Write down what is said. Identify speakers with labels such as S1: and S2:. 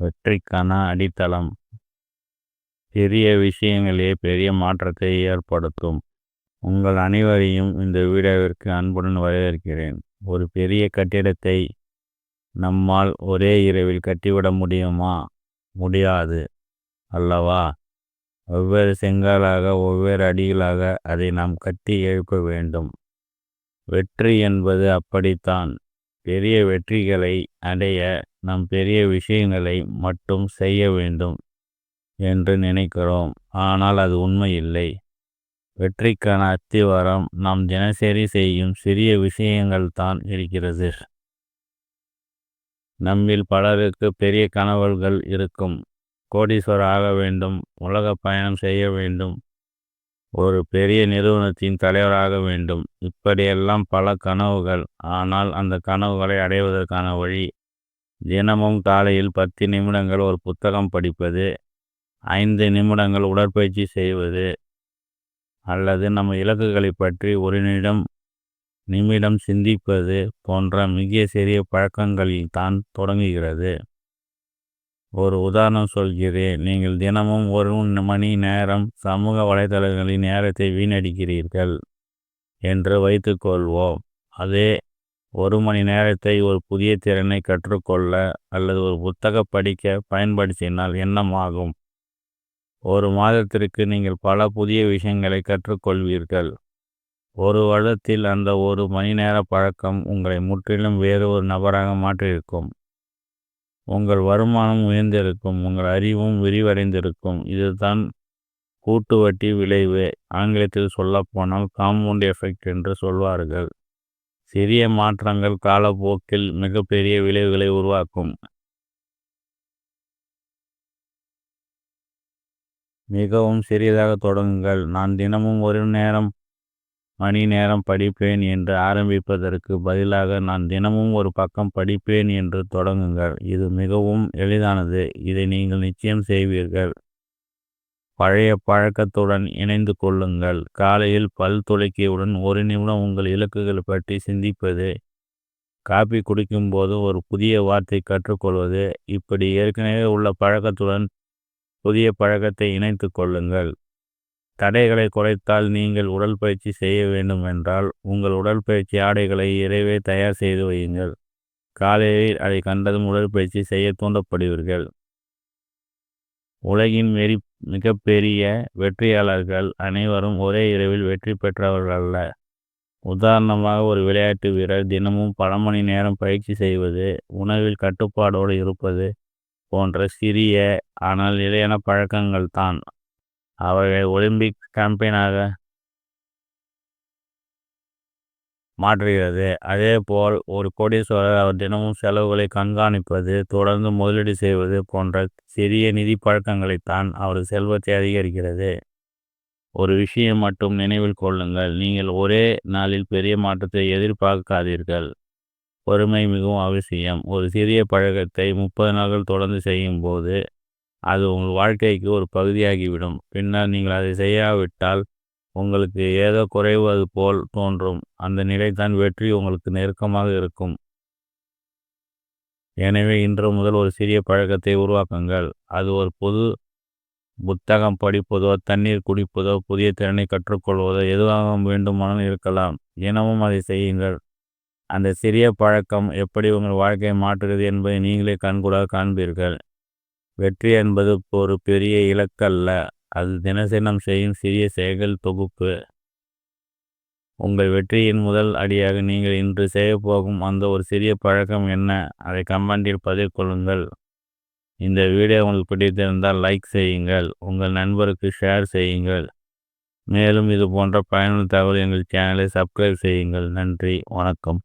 S1: வெற்றிக்கான அடித்தளம். சிறிய விஷயங்களே பெரிய மாற்றத்தை ஏற்படுத்தும். உங்கள் அனைவரையும் இந்த வீடியோவிற்கு அன்புடன் வரவேற்கிறேன். ஒரு பெரிய கட்டிடத்தை நம்மால் ஒரே இரவில் கட்டிவிட முடியுமா? முடியாது. அல்லவா? ஒவ்வொரு செங்கலாக ஒவ்வேறு அடிகளாக அதை நாம் கட்டி எழுப்ப வேண்டும். வெற்றி என்பது அப்படித்தான். பெரிய வெற்றிகளை அடைய நாம் பெரிய விஷயங்களை மட்டும் செய்ய வேண்டும் என்று நினைக்கிறோம். ஆனால் அது உண்மை இல்லை வெற்றிக்கான அத்திவாரம் நாம் தினசரி செய்யும் சிறிய விஷயங்கள் தான் இருக்கிறது. நம்மில் பலருக்கு பெரிய கனவுகள் இருக்கும். கோடீஸ்வரர் ஆக வேண்டும் உலக பயணம் செய்ய வேண்டும் ஒரு பெரிய நிறுவனத்தின் தலைவராக வேண்டும். இப்படியெல்லாம் பல கனவுகள். ஆனால் அந்த கனவுகளை அடைவதற்கான வழி தினமும் காலையில் பத்து நிமிடங்கள் ஒரு புத்தகம் படிப்பது ஐந்து நிமிடங்கள் உடற்பயிற்சி செய்வது அல்லது நம்ம இலக்குகளை பற்றி ஒரு நிமிடம் நிமிடம் சிந்திப்பது போன்ற மிக சிறிய பழக்கங்களில் தான் தொடங்குகிறது. ஒரு உதாரணம் சொல்கிறேன். நீங்கள் தினமும் ஒரு மணி நேரம் சமூக வலைதளங்களின் நேரத்தை வீணடிக்கிறீர்கள் என்று வைத்துக்கொள்வோம் அதே ஒரு மணி நேரத்தை ஒரு புதிய திறனை கற்றுக்கொள்ள அல்லது ஒரு புத்தக படிக்க பயன்படுத்தினால் என்னமாகும் ஒரு மாதத்திற்கு நீங்கள் பல புதிய விஷயங்களை கற்றுக்கொள்வீர்கள். ஒரு வருடத்தில் அந்த ஒரு மணி நேர பழக்கம் உங்களை முற்றிலும் வேறு ஒரு நபராக மாற்றியிருக்கும். உங்கள் வருமானம் உயர்ந்திருக்கும் உங்கள் அறிவும் விரிவடைந்திருக்கும். இதுதான் கூட்டு வட்டி விளைவு. ஆங்கிலத்தில் சொல்லப்போனால் காம்பவுண்ட் எஃபெக்ட் என்று சொல்வார்கள். சிறிய மாற்றங்கள் காலப்போக்கில் மிகப்பெரிய விளைவுகளை உருவாக்கும். மிகவும் சிறியதாக தொடங்குங்கள். நான் தினமும் ஒரு நேரம் மணி நேரம் படிப்பேன் என்று ஆரம்பிப்பதற்கு பதிலாக நான் தினமும் ஒரு பக்கம் படிப்பேன் என்று தொடங்குங்கள். இது மிகவும் எளிதானது. இதை நீங்கள் நிச்சயம் செய்வீர்கள். பழைய பழக்கத்துடன் இணைந்து கொள்ளுங்கள். காலையில் பல் துளக்கியவுடன் ஒரு நிமிடம் உங்கள் இலக்குகள் பற்றி சிந்திப்பது காபி குடிக்கும்போது ஒரு புதிய வார்த்தை கற்றுக்கொள்வது இப்படி ஏற்கனவே உள்ள பழக்கத்துடன் புதிய பழக்கத்தை இணைத்து கொள்ளுங்கள். தடைகளை குறைத்தால் நீங்கள் உடற்பயிற்சி செய்ய வேண்டும் என்றால் உங்கள் உடற்பயிற்சி ஆடைகளை இரவே தயார் செய்து வையுங்கள். காலையில் அதை கண்டதும் உடற்பயிற்சி செய்ய தூண்டப்படுவீர்கள். உலகின் வெறி மிகப்பெரிய வெற்றியாளர்கள் அனைவரும் ஒரே இரவில் வெற்றி பெற்றவர்கள் அல்ல உதாரணமாக ஒரு விளையாட்டு வீரர் தினமும் பல மணி நேரம் பயிற்சி செய்வது உணவில் கட்டுப்பாடோடு இருப்பது போன்ற சிறிய ஆனால் நிலையான பழக்கங்கள் தான் அவர்களை ஒலிம்பிக் சாம்பியனாக மாற்றுகிறது. அதேபோல் ஒரு கோடீஸ்வரர் அவர் தினமும் செலவுகளை கண்காணிப்பது தொடர்ந்து முதலீடு செய்வது போன்ற சிறிய நிதி பழக்கங்களைத்தான் அவர் செல்வத்தை அதிகரிக்கிறது. ஒரு விஷயம் மட்டும் நினைவில் கொள்ளுங்கள். நீங்கள் ஒரே நாளில் பெரிய மாற்றத்தை எதிர்பார்க்காதீர்கள். பொறுமை மிகவும் அவசியம். ஒரு சிறிய பழக்கத்தை முப்பது நாட்கள் தொடர்ந்து செய்யும் போது அது உங்கள் வாழ்க்கைக்கு ஒரு பகுதியாகிவிடும். பின்னர் நீங்கள் அதை செய்யாவிட்டால் உங்களுக்கு ஏதோ குறைவது போல் தோன்றும். அந்த நிலைதான் வெற்றி உங்களுக்கு நெருக்கமாக இருக்கும். எனவே இன்று முதல் ஒரு சிறிய பழக்கத்தை உருவாக்குங்கள். அது ஒரு பொது புத்தகம் படிப்பதோ தண்ணீர் குடிப்பதோ புதிய திறனை கற்றுக்கொள்வதோ எதுவாக வேண்டுமானாலும் இருக்கலாம். தினமும் அதை செய்யுங்கள். அந்த சிறிய பழக்கம் எப்படி உங்கள் வாழ்க்கையை மாற்றுகிறது என்பதை நீங்களே கண்கூடாக காண்பீர்கள். வெற்றி என்பது ஒரு பெரிய இலக்கல்ல. அது தினசினம் செய்யும் சிறிய செயல்கள் தொகுப்பு. உங்கள் வெற்றியின் முதல் அடியாக நீங்கள் இன்று செய்யப்போகும் அந்த ஒரு சிறிய பழக்கம் என்ன? அதை கமெண்டில் பதிவு கொள்ளுங்கள். இந்த வீடியோ உங்களுக்கு பிடித்திருந்தால் லைக் செய்யுங்கள். உங்கள் நண்பருக்கு ஷேர் செய்யுங்கள். மேலும் இது போன்ற பயனுள்ள தகவல் எங்கள் சேனலை சப்ஸ்கிரைப் செய்யுங்கள். நன்றி. வணக்கம்.